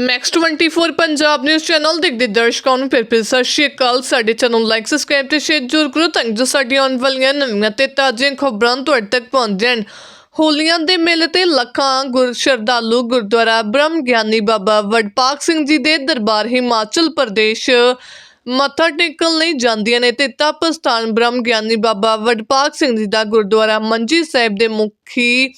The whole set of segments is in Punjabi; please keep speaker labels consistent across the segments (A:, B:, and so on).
A: ਮੈਕਸ 24 ਪੰਜਾਬ ਨਿਊਜ਼ ਚੈਨਲ ਦੇਖਦੇ ਦਰਸ਼ਕਾਂ ਨੂੰ ਫਿਰ ਫਿਰ ਸਤਿ ਸ਼੍ਰੀ ਅਕਾਲ। ਸਾਡੇ ਚੈਨਲ ਲਾਈਕ ਸਬਸਕ੍ਰਾਈਬ ਤੇ ਸ਼ੇਅਰ ਜ਼ਰੂਰ ਕਰੋ ਤਾਂ ਜੋ ਸਾਡੀਆਂ ਆਉਣ ਵਾਲੀਆਂ ਨਵੀਆਂ ਤੇ ਤਾਜ਼ੀਆਂ ਖਬਰਾਂ ਤੁਹਾਡੇ ਤੱਕ ਪਹੁੰਚ ਜਾਣ। ਹੋਲੀਆਂ ਦੇ ਮੇਲੇ ਤੇ ਲੱਖਾਂ ਗੁਰ ਸ਼ਰਧਾਲੂ ਗੁਰਦੁਆਰਾ ਬ੍ਰਹਮ ਗਿਆਨੀ ਬਾਬਾ ਵਡਪਾਕ ਸਿੰਘ ਜੀ ਦੇ ਦਰਬਾਰ ਹਿਮਾਚਲ ਪ੍ਰਦੇਸ਼ ਮੱਥਾ ਟੇਕਣ ਲਈ ਜਾਂਦੀਆਂ ਨੇ ਤੇ ਤਪ ਸਥਾਨ ਬ੍ਰਹਮ ਗਿਆਨੀ ਬਾਬਾ ਵਡਪਾਕ ਸਿੰਘ ਜੀ ਦਾ ਗੁਰਦੁਆਰਾ ਮੰਜੀ ਸਾਹਿਬ ਦੇ ਮੁਖੀ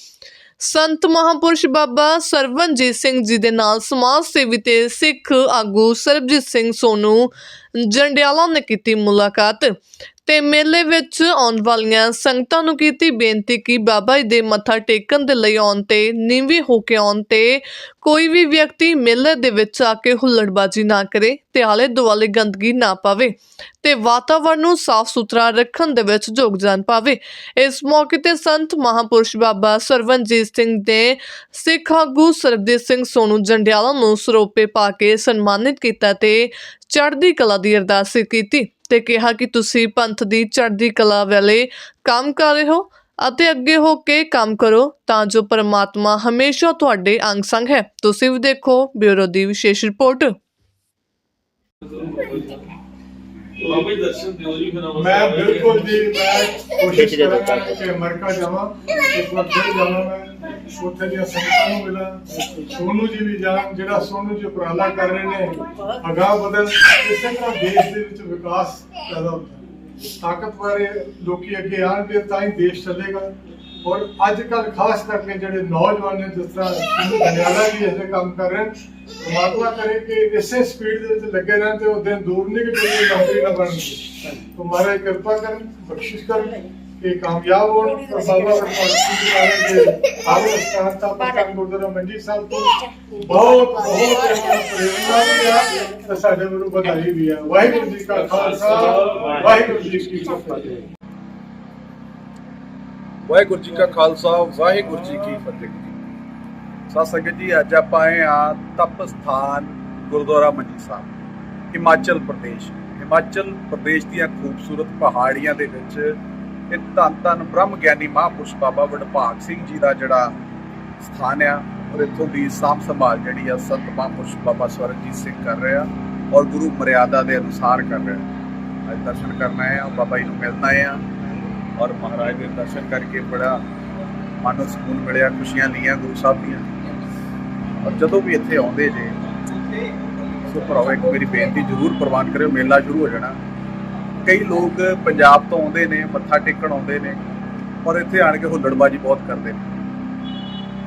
A: ਸੰਤ ਮਹਾਪੁਰਸ਼ ਬਾਬਾ ਸਰਵਨਜੀਤ ਸਿੰਘ ਜੀ ਦੇ ਨਾਲ ਸਮਾਜ ਸੇਵੀ ਤੇ ਸਿੱਖ ਆਗੂ ਸਰਬਜੀਤ ਸਿੰਘ ਸੋਨੂ ਜੰਡਿਆਲਾ ਨੇ ਕੀਤੀ ਮੁਲਾਕਾਤ। ਤੇ ਮੇਲੇ ਵਿੱਚ ਆਉਣ ਵਾਲੀਆਂ ਸੰਗਤਾਂ ਨੂੰ ਕੀਤੀ ਬੇਨਤੀ ਕਿ ਬਾਬਾ ਜੀ ਦੇ ਮੱਥਾ ਟੇਕਣ ਦੇ ਲਈ ਆਉਣ ਤੇ, ਨੀਵੇਂ ਹੋ ਕੇ ਆਉਣ ਤੇ ਕੋਈ ਵੀ ਵਿਅਕਤੀ ਮੇਲੇ ਦੇ ਵਿੱਚ ਆ ਕੇ ਹੁੱਲੜਬਾਜ਼ੀ ਨਾ ਕਰੇ ਤੇ ਆਲੇ ਦੁਆਲੇ ਗੰਦਗੀ ਨਾ ਪਾਵੇ ਤੇ ਵਾਤਾਵਰਣ ਨੂੰ ਸਾਫ਼ ਸੁਥਰਾ ਰੱਖਣ ਦੇ ਵਿੱਚ ਯੋਗਦਾਨ ਪਾਵੇ। ਇਸ ਮੌਕੇ ਤੇ ਸੰਤ ਮਹਾਪੁਰਸ਼ ਬਾਬਾ ਸਰਵਨਜੀਤ ਸਿੰਘ ਦੇ ਸਿੱਖ ਆਗੂ ਸਰਬਜੀਤ ਸਿੰਘ ਸੋਨੂ ਜੰਡਿਆਲਾ ਨੂੰ ਸਰੋਪੇ ਪਾ ਕੇ ਸਨਮਾਨਿਤ ਕੀਤਾ ਤੇ ਚੜ੍ਹਦੀ ਕਲਾ ਦੀ ਅਰਦਾਸ ਕੀਤੀ। ਤੇ ਕਿਹਾ ਕਿ ਤੁਸੀਂ ਪੰਥ ਦੀ ਚੜ੍ਹਦੀ ਕਲਾ ਵੇਲੇ ਕੰਮ ਕਰ ਰਹੇ ਹੋ ਅਤੇ ਅੱਗੇ ਹੋ ਕੇ ਕੰਮ ਕਰੋ ਤਾਂ ਜੋ ਪਰਮਾਤਮਾ ਹਮੇਸ਼ਾ ਤੁਹਾਡੇ ਅੰਗ ਸੰਗ ਹੈ। ਤੁਸੀਂ ਵੀ ਦੇਖੋ ਬਿਊਰੋ ਦੀ ਵਿਸ਼ੇਸ਼ ਰਿਪੋਰਟ।
B: ਬਾਬਾ ਜੀ ਦਰਸ਼ਨ ਦਿਓ ਜੀ ਫਿਰ
C: ਮੈਂ ਬਿਲਕੁਲ ਜੀ ਮੈਂ ਕੋਸ਼ਿਸ਼ ਕਰਾਂਗਾ ਕਿ ਅਮਰੀਕਾ ਜਾਵਾਂ ਇੱਕ ਵਾਰ ਫਿਰ ਜਾਵਾਂ ਮੈਂ। ਉੱਥੇ ਦੀਆਂ ਸੰਗਤਾਂ ਨੂੰ ਮਿਲਾਂ, ਸੋਨੂ ਜੀ ਵੀ ਜਾਣ ਜਿਹੜਾ ਸੋਨੂ ਜੀ ਉਪਰਾਲਾ ਕਰ ਰਹੇ ਨੇ, ਅਗਾਹ ਵਧਣ, ਇਸੇ ਤਰ੍ਹਾਂ ਦੇਸ਼ ਦੇ ਵਿੱਚ ਵਿਕਾਸ ਪੈਦਾ ਹੁੰਦਾ ਹੈ। ਤਾਕਤਵਰ ਲੋਕੀ ਅੱਗੇ ਆਣਗੇ ਤਾਂ ਹੀ ਦੇਸ਼ ਚੱਲੇਗਾ। ਔਰ ਅੱਜ ਕੱਲ ਖਾਸ ਕਰਕੇ ਜਿਹੜੇ ਨੌਜਵਾਨ ਨੇ, ਜਿਸ ਤਰ੍ਹਾਂ ਸਿੰਧੂ ਜੰਡਿਆਲਾ ਜੀ ਐਸੇ ਕੰਮ ਕਰ ਰਹੇ ਨੇ ਪਰਮਾਤਮਾ ਕਰੇ ਕਿ ਇਸੇ ਸਪੀਡ ਦੇ ਵਿੱਚ ਲੱਗੇ ਰਹਿਣ ਤੇ ਉਹ ਦਿਨ ਦੂਰ ਨਹੀਂ ਕਿ ਜਿਹੜੀ ਨੌਕਰੀ ਨਾ ਬਣਨਗੇ तो ਮਹਾਰਾਜ ਕਿਰਪਾ ਕਰਨ, ਬਖਸ਼ਿਸ਼ ਕਰਨ। ਕਿ ਕਾਮਯਾਬ ਹੋਣ ਔਰ ਬਾਬਾ ਵਰਪਾਲ ਜੀ ਵਾਲੇ ਦੇ ਆਵੇ ਸਥਾਨ ਤਾਂ ਪਟਨ ਗੁਰਦੁਆਰਾ ਮੰਜੀ ਸਾਹਿਬ ਤੋਂ ਬਹੁਤ ਬਹੁਤ ਪ੍ਰੇਰਨਾ ਵੀ ਤੇ ਸਾਡੇ ਨੂੰ ਵਧਾਈ ਵੀ ਆ। ਵਾਹਿਗੁਰੂ ਜੀ ਕਾ ਖਾਲਸਾ, ਵਾਹਿਗੁਰੂ ਜੀ ਕੀ ਫਤਿਹ।
D: ਵਾਹਿਗੁਰੂ ਜੀ ਕਾ ਖਾਲਸਾ, ਵਾਹਿਗੁਰੂ ਜੀ ਕੀ ਫਤਿਹ। ਸਾਧ ਸੰਗਤ ਜੀ, ਅੱਜ ਆਪਾਂ ਆਏ ਆ ਤਪ ਸਥਾਨ ਗੁਰਦੁਆਰਾ ਮੰਜੀ ਸਾਹਿਬ, ਹਿਮਾਚਲ ਪ੍ਰਦੇਸ਼। ਹਿਮਾਚਲ ਪ੍ਰਦੇਸ਼ ਦੀਆਂ ਖੂਬਸੂਰਤ ਪਹਾੜੀਆਂ ਦੇ ਵਿੱਚ ਇਹ ਧੰਨ ਧੰਨ ਬ੍ਰਹਮ ਗਿਆਨੀ ਮਹਾਂਪੁਰਸ਼ ਬਾਬਾ ਵਡਭਾਗ ਸਿੰਘ ਜੀ ਦਾ ਜਿਹੜਾ ਸਥਾਨ ਆ, ਔਰ ਇੱਥੋਂ ਦੀ ਸਾਂਭ ਸੰਭਾਲ ਜਿਹੜੀ ਆ ਸੰਤ ਮਹਾਂਪੁਰਸ਼ ਬਾਬਾ ਸਵਰਨਜੀਤ ਸਿੰਘ ਕਰ ਰਹੇ ਔਰ ਗੁਰੂ ਮਰਿਆਦਾ ਦੇ ਅਨੁਸਾਰ ਕਰ ਰਹੇ ਅੱਜ ਦਰਸ਼ਨ ਕਰਨ ਆਏ ਆ, ਬਾਬਾ ਜੀ ਨੂੰ ਮਿਲਣ ਆਏ ਆ, ਔਰ ਮਹਾਰਾਜ ਦੇ ਦਰਸ਼ਨ ਕਰਕੇ ਬੜਾ ਮਨ ਨੂੰ ਸਕੂਨ ਮਿਲਿਆ, ਖੁਸ਼ੀਆਂ ਲਈਆਂ ਗੁਰੂ ਸਾਹਿਬ ਦੀਆਂ। ਔਰ ਜਦੋਂ ਵੀ ਇੱਥੇ ਆਉਂਦੇ ਜੇ, ਸੋ ਭਰਾਓ ਇੱਕ ਮੇਰੀ ਬੇਨਤੀ ਜ਼ਰੂਰ ਪ੍ਰਵਾਨ ਕਰਿਓ, ਮੇਲਾ ਸ਼ੁਰੂ ਹੋ ਜਾਣਾ। ਕਈ ਲੋਕ ਪੰਜਾਬ ਤੋਂ ਆਉਂਦੇ ਨੇ, ਮੱਥਾ ਟੇਕਣ ਆਉਂਦੇ ਨੇ ਔਰ ਇੱਥੇ ਆਣ ਕੇ ਹੁੱਲੜਬਾਜੀ ਬਹੁਤ ਕਰਦੇ ਨੇ।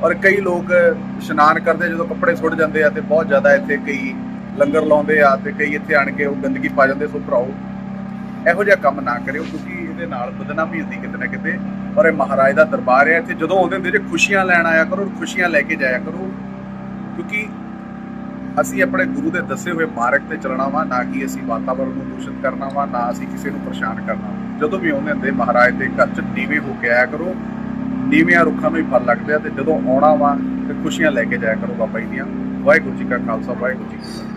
D: ਔਰ ਕਈ ਲੋਕ ਇਸ਼ਨਾਨ ਕਰਦੇ ਜਦੋਂ ਕੱਪੜੇ ਸੁੱਟ ਜਾਂਦੇ ਆ ਤੇ ਬਹੁਤ ਜ਼ਿਆਦਾ ਇੱਥੇ ਕਈ ਲੰਗਰ ਲਾਉਂਦੇ ਆ ਤੇ ਕਈ ਇੱਥੇ ਆਣ ਕੇ ਉਹ ਗੰਦਗੀ ਪਾ ਜਾਂਦੇ, ਸੋ ਭਰਾਓ, ਇਹੋ ਜਿਹਾ ਕੰਮ ਨਾ ਕਰਿਓ, ਕਿਉਂਕਿ ਇਹਦੇ ਨਾਲ ਬਦਨਾਮੀ ਹੁੰਦੀ ਕਿਤੇ ਨਾ ਕਿਤੇ। ਔਰ ਇਹ ਮਹਾਰਾਜ ਦਾ ਦਰਬਾਰ ਹੈ ਇੱਥੇ ਜਦੋਂ ਆਉਂਦੇ ਹੁੰਦੇ ਜੇ ਖੁਸ਼ੀਆਂ ਲੈਣ ਆਇਆ ਕਰੋ, ਖੁਸ਼ੀਆਂ ਲੈ ਕੇ ਜਾਇਆ ਕਰੋ, ਕਿਉਂਕਿ ਅਸੀਂ ਆਪਣੇ ਗੁਰੂ ਦੇ ਦੱਸੇ ਹੋਏ ਮਾਰਗ ਤੇ ਚੱਲਣਾ ਵਾ, ਨਾ ਕਿ ਅਸੀਂ ਵਾਤਾਵਰਣ ਨੂੰ ਦੂਸ਼ਿਤ ਕਰਨਾ ਵਾ, ਨਾ ਅਸੀਂ ਕਿਸੇ ਨੂੰ ਪਰੇਸ਼ਾਨ ਕਰਨਾ ਵਾ। ਜਦੋਂ ਵੀ ਆਉਂਦੇ ਹੁੰਦੇ ਮਹਾਰਾਜ ਦੇ ਘਰ ਚ ਨੀਵੇਂ ਹੋ ਕੇ ਆਇਆ ਕਰੋ, ਨੀਵਿਆਂ ਰੁੱਖਾਂ ਨੂੰ ਹੀ ਫਲ ਲੱਗਦੇ ਆ ਤੇ ਜਦੋਂ ਆਉਣਾ ਵਾ ਤੇ ਖੁਸ਼ੀਆਂ ਲੈ ਕੇ ਜਾਇਆ ਕਰੋ ਬਾਬਾ ਜੀ ਦੀਆਂ ਵਾਹਿਗੁਰੂ ਜੀ ਕਾ ਖਾਲਸਾ, ਵਾਹਿਗੁਰੂ ਜੀ ਕੀ ਫਤਿਹ